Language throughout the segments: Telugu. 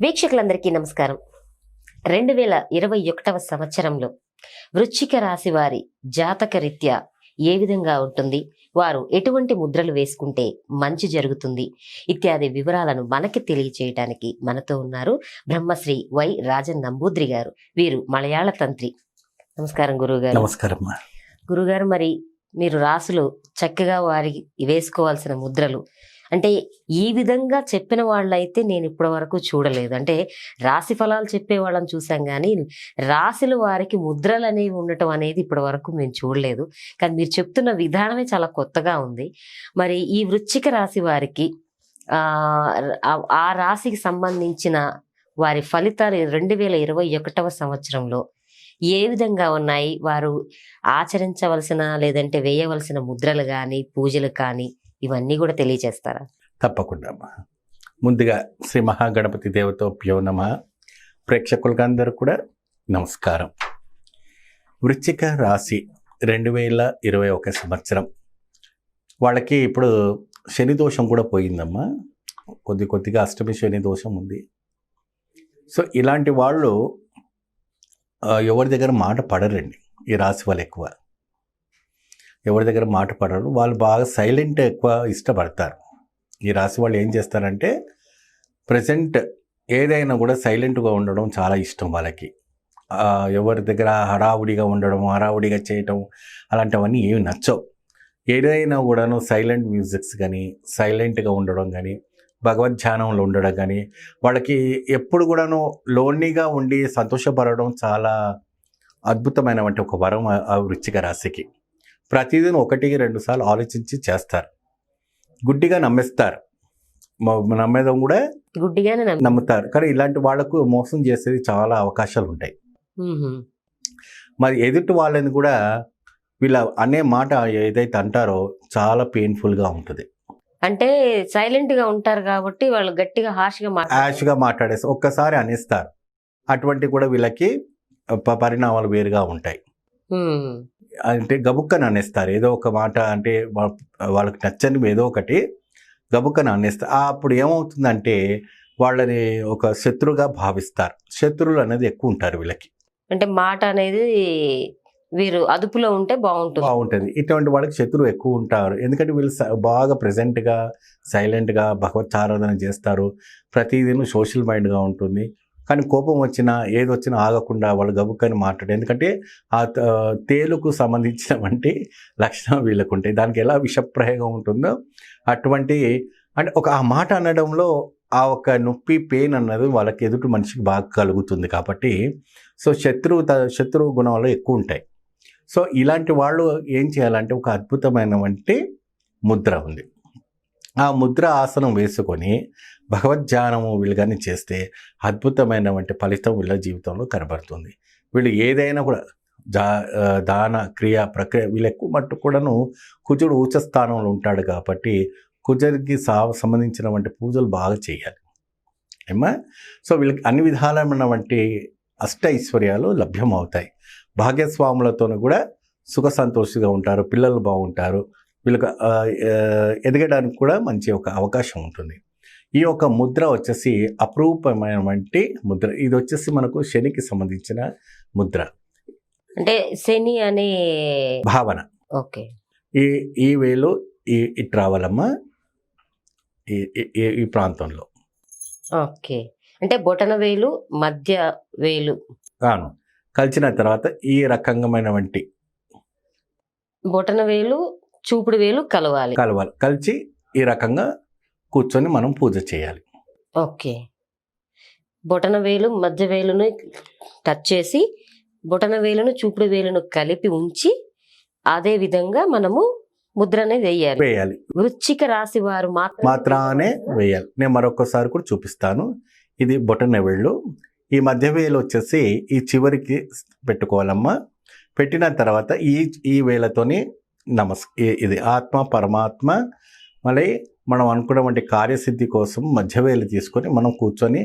వీక్షకులందరికీ నమస్కారం. రెండు వేల ఇరవై ఒకటవ సంవత్సరంలో వృశ్చిక రాశి వారి జాతక రీత్యా ఏ విధంగా ఉంటుంది? వారు ఎటువంటి ముద్రలు వేసుకుంటే మంచి జరుగుతుంది? ఇత్యాది వివరాలను మనకి తెలియచేయడానికి మనతో ఉన్నారు బ్రహ్మశ్రీ వై రాజన్ నంబూద్రి గారు. వీరు మలయాళ తంత్రి. నమస్కారం గురువు గారు నమస్కారం. గురుగారు మరి మీరు రాసులు చక్కగా వారికి వేసుకోవాల్సిన ముద్రలు అంటే ఈ విధంగా చెప్పిన వాళ్ళైతే నేను ఇప్పటి వరకు చూడలేదు. అంటే రాశి ఫలాలు చెప్పే వాళ్ళని చూసాం కానీ రాశులు వారికి ముద్రలు అనేవి ఉండటం అనేది ఇప్పటి వరకు మేము చూడలేదు. కానీ మీరు చెప్తున్న విధానమే చాలా కొత్తగా ఉంది. మరి ఈ వృశ్చిక రాశి వారికి ఆ రాశికి సంబంధించిన వారి ఫలితాలు రెండు వేల ఇరవై ఒకటవ సంవత్సరంలో ఏ విధంగా ఉన్నాయి? వారు ఆచరించవలసిన లేదంటే వేయవలసిన ముద్రలు కానీ పూజలు కానీ ఇవన్నీ కూడా తెలియజేస్తారా తప్పకుండా అమ్మా. ముందుగా శ్రీ మహాగణపతి దేవతోప్యో నమ. ప్రేక్షకులకు అందరూ కూడా నమస్కారం. వృశ్చిక రాశి రెండు వేల ఇరవై ఒక సంవత్సరం. వాళ్ళకి ఇప్పుడు శని దోషం కూడా పోయిందమ్మా. కొద్ది కొద్దిగా అష్టమి శని దోషం ఉంది. సో ఇలాంటి వాళ్ళు ఎవరి దగ్గర మాట పడరండి. ఈ రాశి వాళ్ళు ఎక్కువ. ఎవరి దగ్గర మాట పడరు. వాళ్ళు బాగా సైలెంట్ ఎక్కువ ఇష్టపడతారు. ఈ రాశి వాళ్ళు ఏం చేస్తారంటే ప్రజెంట్ ఏదైనా కూడా సైలెంట్గా ఉండడం చాలా ఇష్టం వాళ్ళకి. ఎవరి దగ్గర హడావుడిగా ఉండడం హడావుడిగా చేయటం అలాంటివన్నీ ఏమి నచ్చవు. ఏదైనా కూడాను సైలెంట్ మ్యూజిక్స్ కానీ సైలెంట్గా ఉండడం కానీ భగవద్ ధ్యానంలో ఉండడం కానీ వాళ్ళకి ఎప్పుడు కూడాను లోన్లీగా ఉండి సంతోషపడడం చాలా అద్భుతమైనటువంటి ఒక వరం ఆ- ఆ రాశికి. ప్రతిదిన ఒకటికి రెండు సార్లు ఆలోచించి చేస్తారు. గుడ్డిగా నమ్మేస్తారు. నమ్మేదం కూడా గుడ్డిగానే నమ్మి నమ్ముతారు. కానీ ఇలాంటి వాళ్ళకు మోసం చేసేది చాలా అవకాశాలు ఉంటాయి. మరి ఎదుటి వాళ్ళని కూడా వీళ్ళ అనే మాట ఏదైతే అంటారో చాలా పెయిన్ఫుల్గా ఉంటుంది. అంటే సైలెంట్గా ఉంటారు కాబట్టి వాళ్ళు గట్టిగా హార్ష్గా మాట్లాడారు. యాష్గా మాట్లాడేసి ఒక్కసారి అనేస్తారు. అటువంటి కూడా వీళ్ళకి పరిణామాలు వేరుగా ఉంటాయి. అంటే గబుక్కని అనేస్తారు. ఏదో ఒక మాట అంటే వాళ్ళకి నచ్చని ఏదో ఒకటి గబుక్కని అనేస్తారు అప్పుడు ఏమవుతుందంటే వాళ్ళని ఒక శత్రుగా భావిస్తారు. శత్రువులు అనేది ఎక్కువ ఉంటారు వీళ్ళకి. అంటే మాట అనేది వీరు అదుపులో ఉంటే బాగుంటుంది. బాగుంటుంది. ఇటువంటి వాళ్ళకి శత్రువు ఎక్కువ ఉంటారు. ఎందుకంటే వీళ్ళు బాగా ప్రజెంట్గా సైలెంట్గా భగవత్ ఆరాధన చేస్తారు. ప్రతిదిన సోషల్ మైండ్గా ఉంటుంది. కానీ కోపం వచ్చినా ఏది వచ్చినా ఆగకుండా వాళ్ళు గబుక్కని మాట్లాడే. ఎందుకంటే ఆ త- తేలుకు సంబంధించినటువంటి లక్షణం వీళ్ళకు ఉంటాయి. దానికి ఎలా విషప్రయోగం ఉంటుందో అటువంటి అంటే ఒక ఆ మాట అనడంలో ఆ ఒక నొప్పి పెయిన్ అన్నది వాళ్ళకి ఎదుటి మనిషికి బాగా కలుగుతుంది కాబట్టి సో శత్రువు త- శత్రువు గుణాలు ఎక్కువ ఉంటాయి. సో ఇలాంటి వాళ్ళు ఏం చేయాలంటే ఒక అద్భుతమైనటువంటి ముద్ర ఉంది. ఆ ముద్ర ఆసనం వేసుకొని భగవద్ధ్యానము వీళ్ళు కానీ చేస్తే అద్భుతమైనటువంటి ఫలితం వీళ్ళ జీవితంలో కనబడుతుంది. వీళ్ళు ఏదైనా కూడా జా దాన క్రియ ప్రక్రియ వీళ్ళు ఎక్కువ మట్టు కూడాను కుజుడు ఉచ స్థానంలో ఉంటాడు కాబట్టి కుజుడికి సా సంబంధించినటువంటి పూజలు బాగా చేయాలి. ఏమా సో వీళ్ళకి అన్ని విధాలమైనటువంటి అష్ట ఐశ్వర్యాలు లభ్యమవుతాయి. భాగ్యస్వాములతో కూడా సుఖ సంతోషిగా ఉంటారు పిల్లలు బాగుంటారు వీళ్ళకి ఎదగడానికి కూడా మంచి ఒక అవకాశం ఉంటుంది. ఈ యొక్క ముద్ర వచ్చేసి అపరూపమైనటువంటి ముద్ర. ఇది వచ్చేసి మనకు శనికి సంబంధించిన ముద్ర. అంటే శని అనే భావన. ఓకే. ఈ ఈ వేలు ఈ ఇటు రావాలమ్మా ఈ ప్రాంతంలో. ఓకే. అంటే బొటన వేలు మధ్య వేలు. గాను కలిసిన తర్వాత ఈ రకంగామైనటువంటి బొటన వేలు చూపుడు వేలు కలవాలి. కలవాలి. కలిసి ఈ రకంగా కూర్చొని మనం పూజ చేయాలి. ఓకే. బొటన వేలు మధ్య వేలును టచ్ చేసి బొటన వేలును చూపుడు వేలును కలిపి ఉంచి అదే విధంగా మనము ముద్రనే వేయాలి. వేయాలి. వృశ్చిక రాశి వారు మాత్రం మాత్రానే వేయాలి. నేను మరొకసారి కూడా చూపిస్తాను. ఇది బొటన వేళ్ళు. ఈ మధ్య వేలు వచ్చేసి ఈ చివరికి పెట్టుకోవాలమ్మా. పెట్టిన తర్వాత ఈ ఈ వేలతోని నమస్ ఇది ఆత్మ పరమాత్మ మళ్ళీ మనం అనుకున్నటువంటి కార్యసిద్ధి కోసం మధ్య తీసుకొని మనం కూర్చొని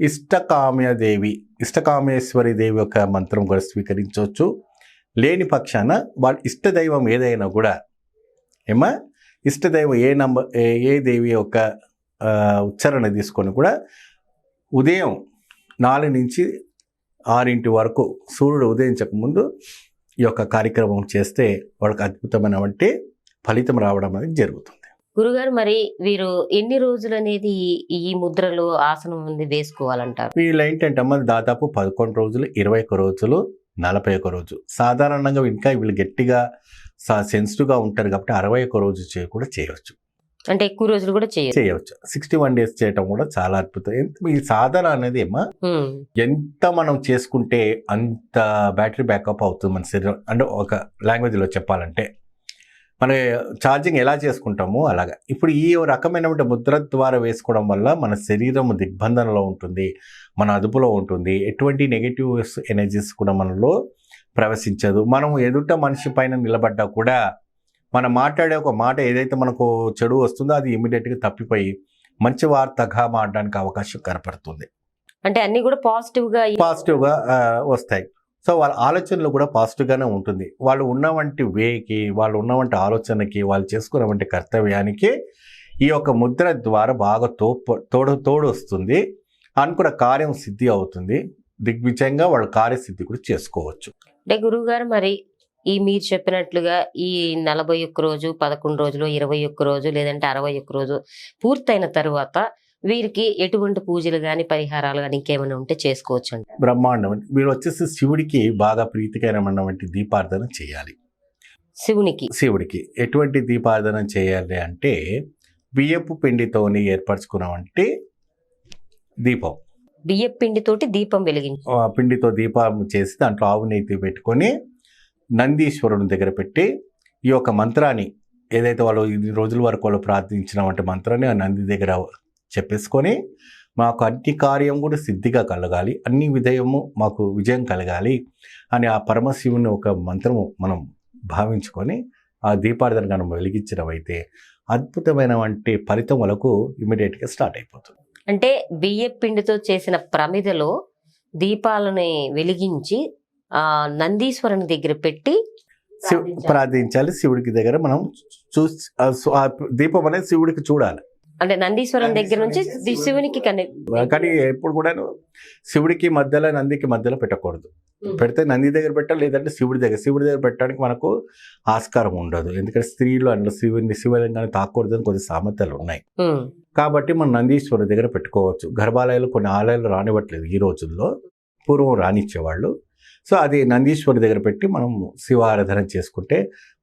ఇష్టకామ్యదేవి ఇష్టకామేశ్వరి దేవి యొక్క మంత్రం కూడా స్వీకరించవచ్చు. లేని పక్షాన వాళ్ళ ఇష్టదైవం ఏదైనా కూడా ఏమా ఇష్టదైవం ఏ నంబర్ ఏ ఏ దేవి యొక్క ఉచ్చారణ తీసుకొని కూడా ఉదయం నాలుగు నుంచి ఆరింటి వరకు సూర్యుడు ఉదయించక ముందు ఈ యొక్క కార్యక్రమం చేస్తే వాళ్ళకి అద్భుతమైనటువంటి ఫలితం రావడం అనేది జరుగుతుంది. గురుగారు మరి వీరు ఎన్ని రోజులు అనేది ఈ- ముద్రలు ఆసనం ఉంది వేసుకోవాలంటారు? వీళ్ళు ఏంటంటే అమ్మ దాదాపు పదకొండు రోజులు ఇరవై ఒక్క రోజులు నలభై ఒక్క రోజు. సాధారణంగా ఇంకా వీళ్ళు గట్టిగా సెన్సిటివ్గా ఉంటారు కాబట్టి అరవై ఒక్క రోజు చే కూడా చేయవచ్చు అంటే ఎక్కువ రోజులు కూడా చేయరు. చేయవచ్చు సిక్స్టీ వన్ డేస్ చేయటం కూడా చాలా అద్భుతం. ఈ సాధన అనేది ఏమో ఎంత మనం చేసుకుంటే అంత బ్యాటరీ బ్యాకప్ అవుతుంది మన శరీరం. అంటే ఒక లాంగ్వేజ్లో చెప్పాలంటే. మన ఛార్జింగ్ ఎలా చేసుకుంటామో? అలాగా. ఇప్పుడు ఈ రకమైన ముద్ర ద్వారా వేసుకోవడం వల్ల మన శరీరం దిగ్బంధనలో ఉంటుంది మన అదుపులో ఉంటుంది. ఎటువంటి నెగిటివ్ ఎనర్జీస్ కూడా మనలో ప్రవేశించదు. మనం ఎదుట మనిషి పైన నిలబడ్డా కూడా మనం మాట్లాడే ఒక మాట ఏదైతే మనకు చెడు వస్తుందో అది ఇమీడియట్గా తప్పిపోయి మంచి వార్తగా మారడానికి అవకాశం కనపడుతుంది. అంటే అన్ని కూడా పాజిటివ్గా ఆ, వస్తాయి. సో వాళ్ళ ఆలోచనలు కూడా పాజిటివ్గానే ఉంటుంది. వాళ్ళు ఉన్నవంటి వేకి వాళ్ళు ఉన్నవంటి ఆలోచనకి వాళ్ళు చేసుకున్నవంటి కర్తవ్యానికి ఈ యొక్క ముద్ర ద్వారా బాగా తోపు తోడు తోడు వస్తుంది. అనుకున్న కార్యం సిద్ధి అవుతుంది. దిగ్విజయంగా వాళ్ళ కార్యసిద్ధి కూడా చేసుకోవచ్చు. అంటే గురువు గారు మరి ఈ మీరు చెప్పినట్లుగా ఈ నలభై ఒక్క రోజు పదకొండు రోజులు ఇరవై ఒక్క రోజు లేదంటే అరవై ఒక్క రోజు పూర్తయిన తరువాత వీరికి ఎటువంటి పూజలు గాని పరిహారాలు గాని ఇంకేమైనా ఉంటే చేసుకోవచ్చు అండి బ్రహ్మాండం. వీళ్ళు వచ్చేసి శివుడికి బాగా ప్రీతికరమైనటువంటి దీపార్థన చేయాలి. శివునికి. శివుడికి ఎటువంటి దీపారాధన చేయాలి అంటే బియ్యపు పిండితోని ఏర్పరచుకున్నవంటి దీపం. బియ్య పిండితోటి దీపం వెలిగించు ఆ పిండితో దీపం చేసి దాంట్లో ఆవు నెయ్యి పెట్టుకొని నందీశ్వరుని దగ్గర పెట్టి ఈ యొక్క మంత్రాన్ని ఏదైతే వాళ్ళు ఇన్ని రోజుల వరకు వాళ్ళు ప్రార్థించిన వంటి మంత్రాన్ని ఆ నంది దగ్గర చెప్పేసుకొని మాకు అన్ని కార్యం కూడా సిద్ధిగా కలగాలి. అన్ని విధయము మాకు విజయం కలగాలి అని ఆ పరమశివుని ఒక మంత్రము మనం భావించుకొని ఆ దీపార్థన మనం వెలిగించడం అయితే అద్భుతమైన వంటి ఫలితం వాళ్ళకు ఇమీడియట్గా స్టార్ట్ అయిపోతుంది. అంటే బియ్య పిండితో చేసిన ప్రమిదలో దీపాలని వెలిగించి ఆ నందీశ్వరుని దగ్గర పెట్టి శివ ప్రార్థించాలి. శివుడికి దగ్గర మనం ఆ దీపం అనేది శివుడికి చూడాలి. అంటే నందీశ్వరుని దగ్గర నుంచి శివునికి కనె కానీ ఎప్పుడు కూడా శివుడికి మధ్యలో నందికి మధ్యలో పెట్టకూడదు. పెడితే నంది దగ్గర పెట్టాలి లేదంటే శివుడి దగ్గర. శివుడి దగ్గర పెట్టడానికి మనకు ఆస్కారం ఉండదు. ఎందుకంటే స్త్రీలు అందులో శివుని శివలింగాన్ని తాకూడదని కొన్ని సామెతలు ఉన్నాయి. కాబట్టి మనం నందీశ్వరుడి దగ్గర పెట్టుకోవచ్చు. గర్భాలయాలు కొన్ని ఆలయాలు రానివ్వట్లేదు ఈ రోజుల్లో. పూర్వం రానిచ్చేవాళ్ళు సో అది నందీశ్వరుడి దగ్గర పెట్టి మనం శివ ఆరాధన చేసుకుంటే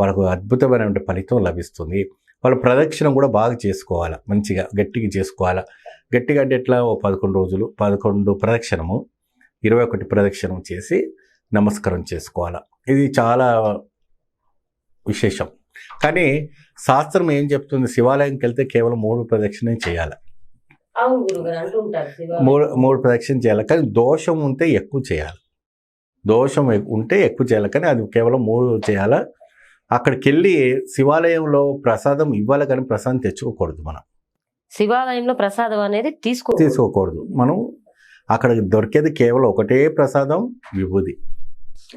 వాళ్ళకు అద్భుతమైన ఫలితం లభిస్తుంది. వాళ్ళ ప్రదక్షిణ కూడా బాగా చేసుకోవాలి మంచిగా గట్టిగా చేసుకోవాలి. గట్టిగా అంటే ఎట్లా? ఓ పదకొండు రోజులు పదకొండు ప్రదక్షిణము ఇరవై ఒకటి ప్రదక్షిణం చేసి నమస్కారం చేసుకోవాలి. ఇది చాలా విశేషం. కానీ శాస్త్రం ఏం చెప్తుంది? శివాలయంకి వెళ్తే కేవలం మూడు ప్రదక్షిణ చేయాలి. మూడు మూడు ప్రదక్షిణ చేయాలి. కానీ దోషం ఉంటే ఎక్కువ చేయాలి. దోషం ఉంటే ఎక్కువ చేయాలి. కానీ అది కేవలం మూడు చేయాలి? అక్కడికి వెళ్ళి శివాలయంలో ప్రసాదం ఇవ్వాలి కానీ ప్రసాదం తెచ్చుకోకూడదు మనం. శివాలయంలో ప్రసాదం అనేది తీసుకో తీసుకోకూడదు. మనం అక్కడ దొరికేది కేవలం ఒకటే ప్రసాదం విభూది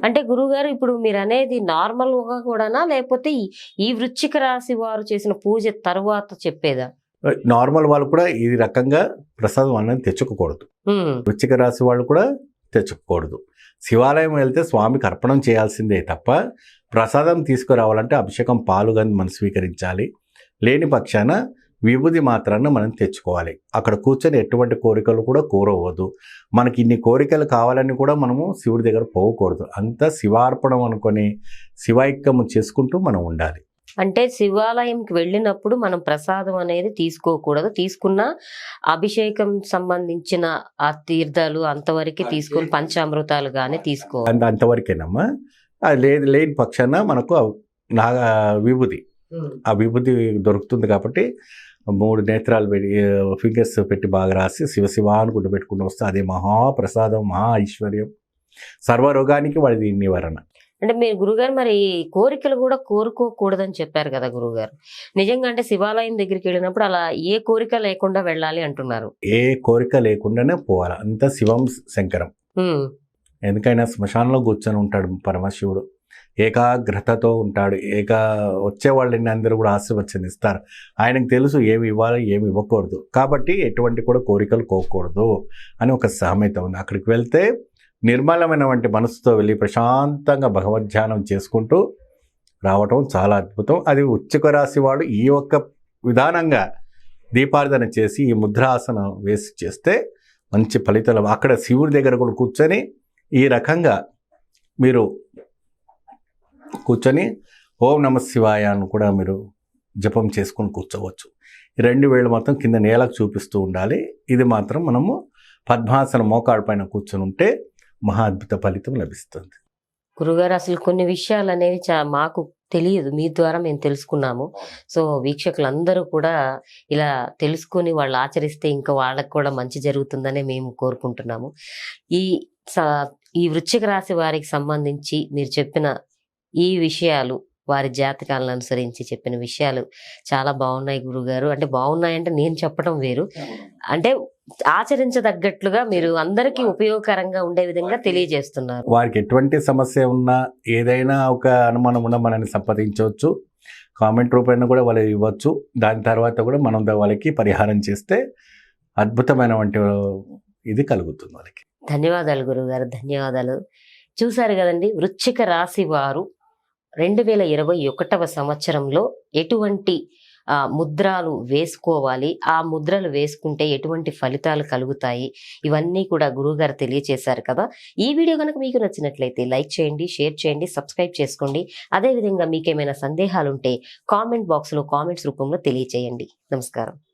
అంటే గురుగారు ఇప్పుడు మీరు అనేది నార్మల్గా కూడానా? లేకపోతే ఈ- వృశ్చిక రాశి వారు చేసిన పూజ తరువాత చెప్పేదా? నార్మల్ వాళ్ళు కూడా ఈ రకంగా ప్రసాదం అనేది తెచ్చుకోకూడదు. ఉమ్, వృశ్చిక రాశి వాళ్ళు కూడా తెచ్చుకోకూడదు శివాలయం వెళ్తే స్వామికి అర్పణం చేయాల్సిందే తప్ప ప్రసాదం తీసుకురావాలంటే అభిషేకం పాలుగని మనం స్వీకరించాలి. లేని పక్షాన విభూది మాత్రాన్ని మనం తెచ్చుకోవాలి. అక్కడ కూర్చొని ఎటువంటి కోరికలు కూడా కోరవద్దు. మనకి ఇన్ని కోరికలు కావాలని కూడా మనము శివుడి దగ్గర పోకూడదు అంతా శివార్పణం అనుకొని శివైక్యము చేసుకుంటూ మనం ఉండాలి. అంటే శివాలయంకి వెళ్ళినప్పుడు మనం ప్రసాదం అనేది తీసుకోకూడదు. తీసుకున్న అభిషేకం సంబంధించిన ఆ తీర్థాలు అంతవరకు తీసుకొని పంచామృతాలు తీసుకోవాలి. అంత అంతవరకేనమ్మా. అది లేదు లేని పక్షాన మనకు నాగ విభూది ఆ విభూతి దొరుకుతుంది కాబట్టి మూడు నేత్రాలు పెట్టి ఫింగర్స్ పెట్టి బాగా రాసి శివ శివ అనుకుంటూ పెట్టుకుంటూ వస్తే అదే మహాప్రసాదం మహా ఐశ్వర్యం. సర్వరోగానికి వాడి నివారణ. అంటే మీరు గురుగారు మరి కోరికలు కూడా కోరుకోకూడదని చెప్పారు కదా గురుగారు. నిజంగా అంటే శివాలయం దగ్గరికి వెళ్ళినప్పుడు అలా ఏ కోరిక లేకుండా వెళ్ళాలి అంటున్నారు? ఏ కోరిక లేకుండానే పోవాలి. అంతా శివం శంకరం. ఎందుకైనా శ్మశానంలో కూర్చొని ఉంటాడు పరమశివుడు. ఏకాగ్రతతో ఉంటాడు. ఏకా వచ్చే వాళ్ళని అందరూ కూడా ఆశీర్వచనిస్తారు. ఆయనకు తెలుసు ఏమి ఇవ్వాలి ఏమి ఇవ్వకూడదు. కాబట్టి ఎటువంటి కూడా కోరికలు కోకూడదు అని ఒక సామెత ఉంది. అక్కడికి వెళ్తే నిర్మలమైనటువంటి మనసుతో వెళ్ళి ప్రశాంతంగా భగవద్ధ్యానం చేసుకుంటూ రావటం చాలా అద్భుతం. అది ఉచ్చక రాశి వాడు ఈ ఒక్క విధానంగా దీపార్థన చేసి ఈ ముద్రాసనం వేసి చేస్తే మంచి ఫలితాలు. అక్కడ శివుడి దగ్గర కూడా కూర్చొని ఈ రకంగా మీరు కూర్చొని ఓం నమ శివాయ అని కూడా మీరు జపం చేసుకొని కూర్చోవచ్చు. ఈ రెండు వేళ్ళు మాత్రం కింద నేలకు చూపిస్తూ ఉండాలి. ఇది మాత్రం మనము పద్మాసన మోకాడు పైన కూర్చొని ఉంటే మహా అద్భుత ఫలితం లభిస్తుంది. గురుగారు అసలు కొన్ని విషయాలు అనేవి చా మాకు తెలియదు. మీ ద్వారా మేము తెలుసుకున్నాము. సో వీక్షకులందరూ కూడా ఇలా తెలుసుకొని వాళ్ళు ఆచరిస్తే ఇంకా వాళ్ళకి కూడా మంచి జరుగుతుందనే మేము కోరుకుంటున్నాము. ఈ ఈ వృశ్చిక రాశి వారికి సంబంధించి మీరు చెప్పిన ఈ విషయాలు వారి జాతకాలను అనుసరించి చెప్పిన విషయాలు చాలా బాగున్నాయి గురుగారు. అంటే బాగున్నాయంటే నేను చెప్పడం వేరు. అంటే ఆచరించదగ్గట్లుగా మీరు అందరికీ ఉపయోగకరంగా ఉండే విధంగా తెలియజేస్తున్నారు. వారికి ఎటువంటి సమస్య ఉన్నా ఏదైనా ఒక అనుమానం ఉన్నా మనల్ని సంప్రదించవచ్చు. కామెంట్ రూపంలో కూడా వాళ్ళు ఇవ్వచ్చు. దాని తర్వాత కూడా మనం వాళ్ళకి పరిహారం చేస్తే అద్భుతమైనటువంటి ఇది కలుగుతుంది వాళ్ళకి. ధన్యవాదాలు గురుగారు. ధన్యవాదాలు. చూశారు కదండి వృశ్చిక రాశి వారు రెండు వేల ఇరవై ఒకటవ సంవత్సరంలో ఎటువంటి ముద్రలు ముద్రాలు వేసుకోవాలి? ఆ ముద్రలు వేసుకుంటే ఎటువంటి ఫలితాలు కలుగుతాయి? ఇవన్నీ కూడా గురువుగారు తెలియచేశారు కదా. ఈ వీడియో కనుక మీకు నచ్చినట్లయితే లైక్ చేయండి షేర్ చేయండి సబ్స్క్రైబ్ చేసుకోండి. అదేవిధంగా మీకేమైనా సందేహాలుంటే కామెంట్ బాక్స్లో కామెంట్స్ రూపంలో తెలియచేయండి. నమస్కారం.